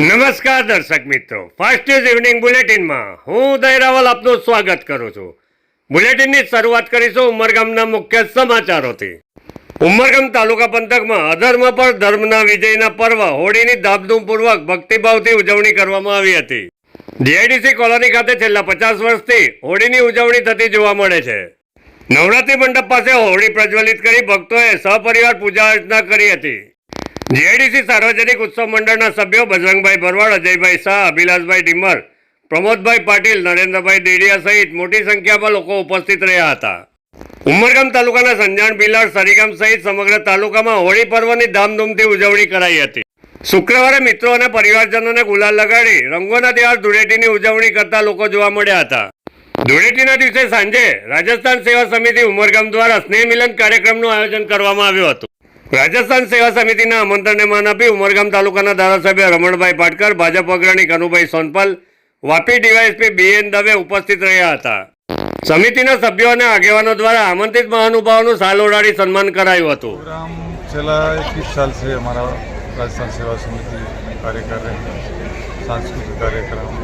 નમસ્કાર દર્શક મિત્રો. ફાસ્ટ ન્યૂઝ ઇવનિંગ બુલેટિનમાં હું ઉદય રાવલ આપનું સ્વાગત કરું છું. બુલેટિનની શરૂઆત કરીશું ઉમરગામના મુખ્ય સમાચારોથી. ઉમરગામ તાલુકા પંથકમાં અધર્મ પર ધર્મના વિજયના પર્વ હોળીની ધામધૂમપૂર્વક ભક્તિભાવથી ઉજવણી કરવામાં આવી હતી. જીઆઈડીસી કોલોની ખાતે છેલ્લા પચાસ વર્ષથી હોળીની ઉજવણી થતી જોવા મળે છે. નવરાત્રી મંડપ પાસે હોળી પ્રજ્વલિત કરી ભક્તોએ સહપરિવાર પૂજા અર્ચના કરી હતી. જીઆઈડીસી સાર્વજનિક ઉત્સવ મંડળના સભ્યો બજરંગભાઈ ભરવાડ, અજયભાઈ શાહ, અભિલાષભાઈ ડિમર પ્રમોદભાઈ પાટીલ, નરેન્દ્રભાઈ દેડિયા સહિત મોટી સંખ્યામાં લોકો ઉપસ્થિત રહ્યા હતા. ઉમરગામ તાલુકાના સંજાણ બિલાડ સરીગામ સહિત સમગ્ર તાલુકામાં હોળી પર્વની ધામધૂમથી ઉજવણી કરાઈ હતી. શુક્રવારે મિત્રો અને પરિવારજનોને ગુલાલ લગાડી રંગોના તહેવાર ધૂળેટીની ઉજવણી કરતા લોકો જોવા મળ્યા હતા. ધૂળેટીના દિવસે સાંજે રાજસ્થાન સેવા સમિતિ ઉમરગામ દ્વારા સ્નેહ મિલન કાર્યક્રમનું આયોજન કરવામાં આવ્યું હતું. રાજસ્થાન સેવા સમિતિના આમંત્રણને માન આપી ઉમરગામ તાલુકાના ધારાસભ્ય રમણભાઈ પાટકર ભાજપ અગ્રણી કનુભાઈ સોનપાલ વાપી ડીવાયએસપી બીએન દવે ઉપસ્થિત રહ્યા હતા સમિતિના સભ્યો અને આગેવાનો દ્વારા આમંત્રિત મહાનુભાવોનું સાલ ઓઢાડી સન્માન કરાયું હતું प्रोग्राम चला इक्कीस साल से हमारा राजस्थान सेवा समिति कार्य कर रहे हैं सांस्कृतिक कार्यक्रम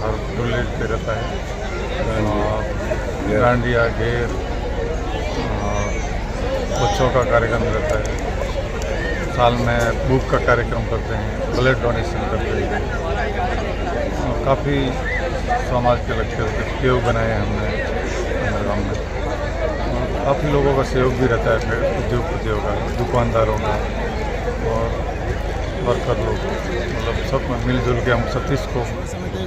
हर टोलेट पे रहता है और डांडिया घेर और बच्चों का कार्यक्रम रहता है साल में बुक का कार्यक्रम करते हैं ब्लड डोनेशन करते हैं। काफ़ी समाज के लक्ष्य सहयोग बनाए हैं हमने गाँव में। काफ़ी लोगों का सहयोग भी रहता है उद्योगपतियों का, दुकानदारों का, और वर्कर लोग। मतलब सब मिलजुल के हम सतीश को समिति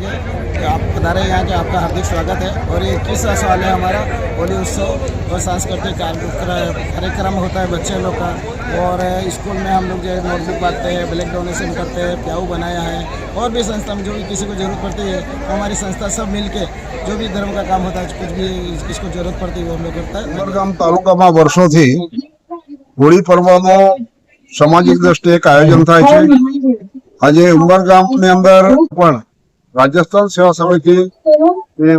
के आप पधारे यहाँ के आपका हार्दिक स्वागत है और ये इक्कीस साल है हमारा होली उत्सव और सांस्कृतिक कार्यक्रम कार्यक्रम होता है बच्चे लोग का और स्कूल में हम लोग जो है नोटबुक बांटते हैं ब्लैक डोनेशन करते हैं प्याऊ बनाया है और भी संस्था में जो भी किसी को ज़रूरत पड़ती है तो हमारी संस्था सब मिल के जो भी धर्म का काम होता है कुछ भी किसको ज़रूरत पड़ती है वो हम लोग करता है ઉમરગામ તાલુકામાં વર્ષોથી હોળી પર્વનો સામાજિક દ્રષ્ટિએ એક આયોજન થાય છે આજે ઉમરગામની અંદર પણ રાજસ્થાન સેવા સમિતિ એ,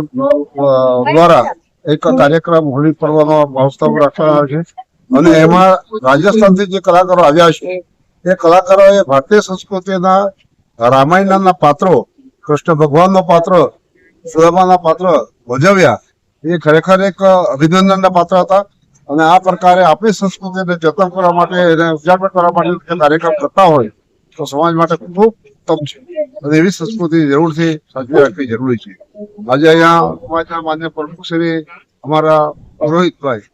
દ્વારા એક કાર્યક્રમ હોળી પર્વનો મહોત્સવ રાખવામાં આવે છે. અને એમાં રાજસ્થાનથી જે કલાકારો આવ્યા છે એ કલાકારોએ ભારતીય સંસ્કૃતિના રામાયણના પાત્રો કૃષ્ણ ભગવાનનો પાત્ર સુદામાના પાત્ર ભજવ્યા. એ ખરેખર એક અભિનંદનના પાત્ર હતા. અને આ પ્રકારે આપણી સંસ્કૃતિને જતન કરવા માટે એને ઉજાગર કરવા માટે કાર્યક્રમ કરતા હોય તો સમાજ માટે ખૂબ ઉત્તમ છે. અને એવી સંસ્કૃતિ જરૂરથી સાચવી રાખવી જરૂરી છે. આજે અહીંયા સમાજના માન્ય પ્રમુખ શ્રી અમારા પુરોહિતભાઈ,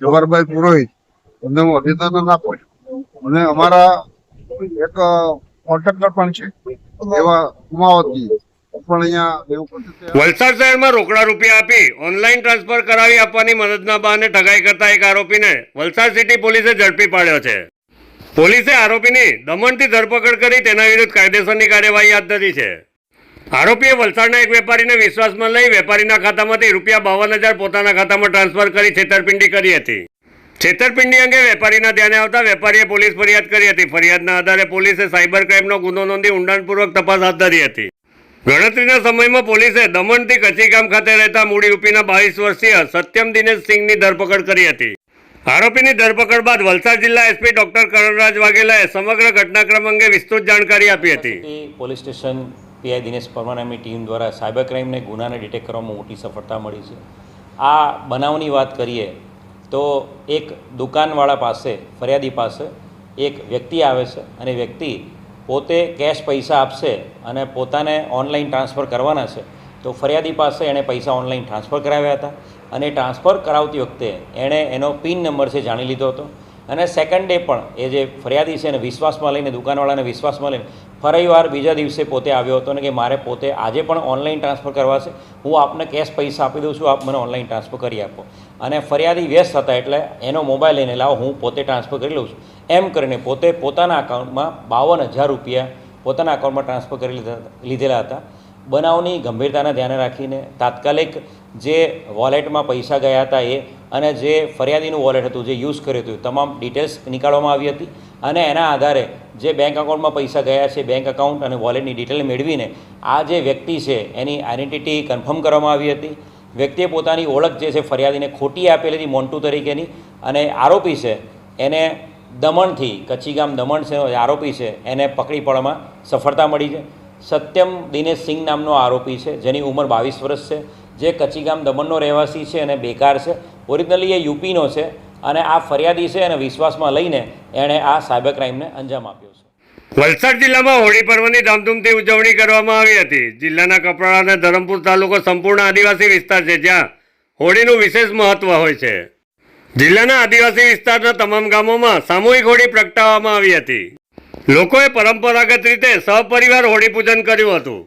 જવાહરભાઈ પુરોહિત, એમને હું અભિનંદન આપું છું. અને અમારા એક કોન્ટ્રાક્ટર પણ છે, એવા કુમાવતજી. વલસાડ શહેરમાં રોકડા રૂપિયા આપી, ઓનલાઈન ટ્રાન્સફર કરાવી આપવાની મદદના બહાને ઠગાઈ કરતા એક આરોપીને વલસાડ સિટી પોલીસે ઝડપી પાડ્યો છે. પોલીસે આરોપીની દમણથી ધરપકડ કરી તેના વિરુદ્ધ કાયદેસરની કાર્યવાહી હાથ ધરી છે. આરોપીએ વલસાડના એક વેપારીને વિશ્વાસમાં લઈ વેપારીના ખાતામાંથી રૂપિયા બાવન હજાર પોતાના ખાતામાં ટ્રાન્સફર કરી છેતરપિંડી કરી હતી. છેતરપિંડી અંગે વેપારીના ધ્યાને આવતા વેપારીએ પોલીસ ફરિયાદ કરી હતી. ફરિયાદના આધારે પોલીસે સાયબર ક્રાઇમનો ગુનો નોંધી ઊંડાણપૂર્વક તપાસ હાથ ધરી હતી. ગણતરીના સમયમાં પોલીસે દમણથી કચીગામ ખાતે રહેતા મૂળ યુપીના બાવીસ વર્ષીય સત્યમ દિનેશ સિંહની ધરપકડ કરી હતી. આરોપીની ધરપકડ બાદ વલસાડ જિલ્લા એસપી ડોક્ટર કરણરાજ વાઘેલાએ સમગ્ર ઘટનાક્રમ અંગે વિસ્તૃત જાણકારી આપી હતી. Police station PI Dinesh પરમાનામી team દ્વારા સાયબર ક્રાઇમને ગુનાને ડિટેક્ટ કરવામાં મોટી સફળતા મળી છે. આ બનાવની વાત કરીએ તો એક દુકાનવાળા પાસે, ફરિયાદી પાસે એક વ્યક્તિ આવે છે અને વ્યક્તિ પોતે કેશ પૈસા આપશે અને પોતાને ઓનલાઈન ટ્રાન્સફર કરવાના છે. તો ફરિયાદી પાસે એણે પૈસા ઓનલાઈન ટ્રાન્સફર કરાવ્યા હતા. અને ટ્રાન્સફર કરાવતી વખતે એણે એનો પિન નંબર છે જાણી લીધો હતો. અને સેકન્ડ ડે પણ એ જે ફરિયાદી છે એને વિશ્વાસમાં લઈને, દુકાનવાળાને વિશ્વાસમાં લઈને ફરીવાર બીજા દિવસે પોતે આવ્યો હતો ને કે મારે પોતે આજે પણ ઓનલાઈન ટ્રાન્સફર કરવા છે. હું આપને કેશ પૈસા આપી દઉં છું, આપ મને ઓનલાઈન ટ્રાન્સફર કરી આપો. અને ફરિયાદી વ્યસ્ત હતા એટલે એનો મોબાઈલ લઈને, લાવો હું પોતે ટ્રાન્સફર કરી લઉં છું. એમ કરીને પોતે પોતાના અકાઉન્ટમાં બાવન હજાર રૂપિયા પોતાના અકાઉન્ટમાં ટ્રાન્સફર કરી લીધા લીધેલા હતા. બનાવની ગંભીરતાને ધ્યાને રાખીને તાત્કાલિક જે વોલેટમાં પૈસા ગયા હતા એ અને જે ફરિયાદીનું વોલેટ હતું જે યુઝ કર્યું હતું તમામ ડિટેલ્સ નીકાળવામાં આવી હતી. અને એના આધારે જે બેંક અકાઉન્ટમાં પૈસા ગયા છે, બેંક અકાઉન્ટ અને વોલેટની ડિટેલ મેળવીને આ જે વ્યક્તિ છે એની આઈડેન્ટિટી કન્ફર્મ કરવામાં આવી હતી. વ્યક્તિએ પોતાની ઓળખ જે છે ફરિયાદીને ખોટી આપેલી હતી મોન્ટુ તરીકેની અને આરોપી છે એને દમણથી કચ્છી ગામ દમણ છે આરોપી છે એને પકડી પાડવામાં સફળતા મળી છે. સત્યમ દિનેશ સિંહ નામનો આરોપી છે, જેની ઉંમર બાવીસ વર્ષ છે, જે કચ્છીગામ દમણનો રહેવાસી છે અને બેકાર છે. ઓરિજિનલી એ યુપીનો છે અને આ ફરિયાદી છે અને વિશ્વાસમાં લઈને એણે આ સાયબર ક્રાઇમને અંજામ આપ્યો છે. વલસાડ જિલ્લામાં હોળી પર્વની ધામધૂમથી ઉજવણી કરવામાં આવી હતી. જિલ્લાના કપરાડા અને ધરમપુર તાલુકો સંપૂર્ણ આદિવાસી વિસ્તાર છે, જ્યાં હોળીનું વિશેષ મહત્વ હોય છે. જિલ્લાના આદિવાસી વિસ્તારના તમામ ગામોમાં સામૂહિક હોળી પ્રગટાવવામાં આવી હતી. લોકોએ પરંપરાગત રીતે સહપરિવાર હોળી પૂજન કર્યું હતું.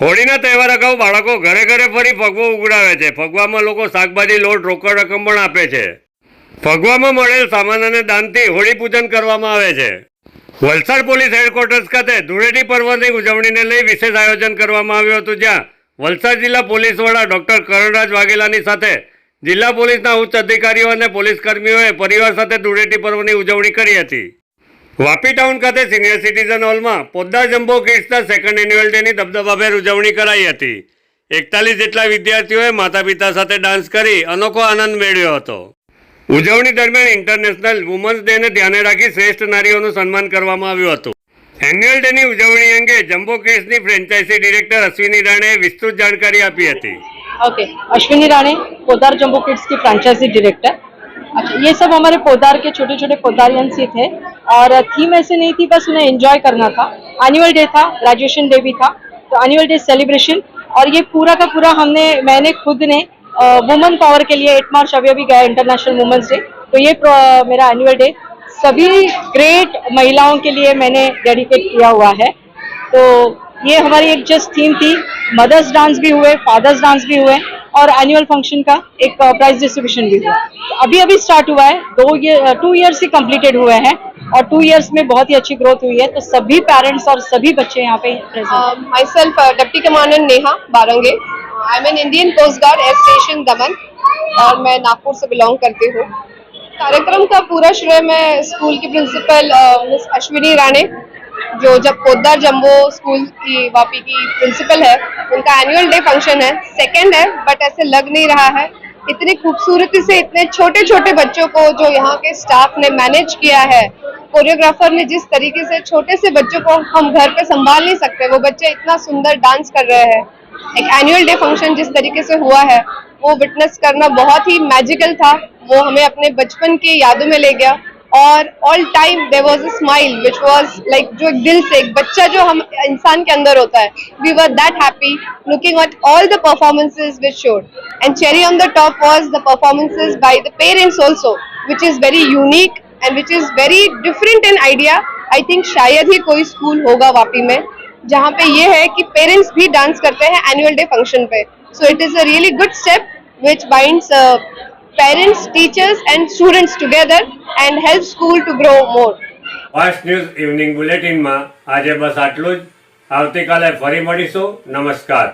હોળીના તહેવાર અગાઉ બાળકો ઘરે ઘરે ફરી ફગવો ઉગડાવે છે. ફગવામાં લોકો શાકભાજી, લોટ, રોકડ રકમ પણ આપે છે. ફગવામાં મળેલ સામાન અને દાનથી હોળી પૂજન કરવામાં આવે છે. વલસાડ પોલીસ હેડક્વાર્ટર્સ ખાતે ધૂળેટી પર્વની ઉજવણીને લઈ વિશેષ આયોજન કરવામાં આવ્યું હતું, જ્યાં વલસાડ જિલ્લા પોલીસ વડા ડોક્ટર કરણરાજ વાઘેલાની સાથે જિલ્લા પોલીસના ઉચ્ચ અધિકારીઓ અને પોલીસ કર્મીઓએ પરિવાર સાથે ધૂળેટી પર્વની ઉજવણી કરી હતી. વાપી ટાઉન ખાતે સિનિયર સિટીઝન હોલમાં પોદ્દાર જમ્બો કિડ્સના સેકન્ડ એન્યુઅલ ડેની દબદબાભેર ઉજવણી કરાઈ હતી. એકતાલીસ જેટલા વિદ્યાર્થીઓએ માતા પિતા સાથે ડાન્સ કરી અનોખો આનંદ મેળવ્યો હતો. ઉજવણી દરમિયાન ઇન્ટરનેશનલ વુમન્સ ડેને ધ્યાને રાખી શ્રેષ્ઠ નારીઓનું સન્માન કરવામાં આવ્યું હતું. એન્યુઅલ ડેની ઉજવણી અંગે જમ્બો કિડ્સની ફ્રેન્ચાઇઝી ડિરેક્ટર અશ્વિની રાણે વિસ્તૃત જાણકારી આપી હતી. ઓકે અશ્વિની રાણે પોદાર જમ્બો કિડ્સની ફ્રેન્ચાઇઝી ડિરેક્ટર अच्छा ये सब हमारे पोदार के छोटे छोटे पोदारियंस थे और थीम ऐसे नहीं थी, बस उन्हें एंजॉय करना था। एनुअल डे था ग्रेजुएशन डे भी था तो एनुअल डे सेलिब्रेशन और ये पूरा का पूरा हमने, मैंने खुद ने वुमेन पावर के लिए एट मार्च अभी अभी गया इंटरनेशनल वुमेन्स डे तो ये मेरा एनुअल डे सभी ग्रेट महिलाओं के लिए मैंने डेडिकेट किया हुआ है। तो ये हमारी एक जस्ट थीम थी। मदर्स डांस भी हुए फादर्स डांस भी हुए। और एनुअल फ़ंक्शन का एक प्राइज डिस्ट्रीब्यूशन भी हुआ। अभी अभी स्टार्ट हुआ है। दो ईयर टू ईयर्स ही कंप्लीटेड हुए हैं और टू ईयर्स में बहुत ही अच्छी ग्रोथ हुई है। तो सभी पेरेंट्स और सभी बच्चे यहाँ पे Uh, myself, uh, Deputy Commander Neha I am an Indian coast guard air station Daman और मैं नागपुर से बिलोंग करती हूँ। कार्यक्रम का पूरा श्रेय मैं स्कूल की प्रिंसिपल मिस अश्विनी राणे जो जब पोद्दार जम्बो स्कूल की, वापी की प्रिंसिपल है, उनका एनुअल डे फ़ंक्शन है सेकेंड है बट ऐसे लग नहीं रहा है। इतनी खूबसूरती से इतने छोटे छोटे बच्चों को जो यहाँ के स्टाफ ने मैनेज किया है कोरियोग्राफर ने जिस तरीके से छोटे से बच्चों को हम घर पे संभाल नहीं सकते, वो बच्चे इतना सुंदर डांस कर रहे हैं। एक एनुअल डे फ़ंक्शन जिस तरीके से हुआ है, वो विटनेस करना बहुत ही मैजिकल था, वो हमें अपने बचपन की यादों में ले गया। और all time there was a smile which was like जो एक दिल से एक बच्चा जो हम इंसान के अंदर होता है we were that happy looking at all the performances which showed and cherry on the top was the performances by the parents also which is very unique and which is very different in idea I think शायद ही कोई school होगा वापी में जहाँ पे ये है कि पेरेंट्स भी डांस करते हैं एनुअल डे फंक्शन पे so it is a really good step which binds uh, parents, teachers, and students together and help school to grow more. Fast news evening બુલેટિનમાં આજે બસ આટલું જ આવતીકાલે ફરી મળીશું નમસ્કાર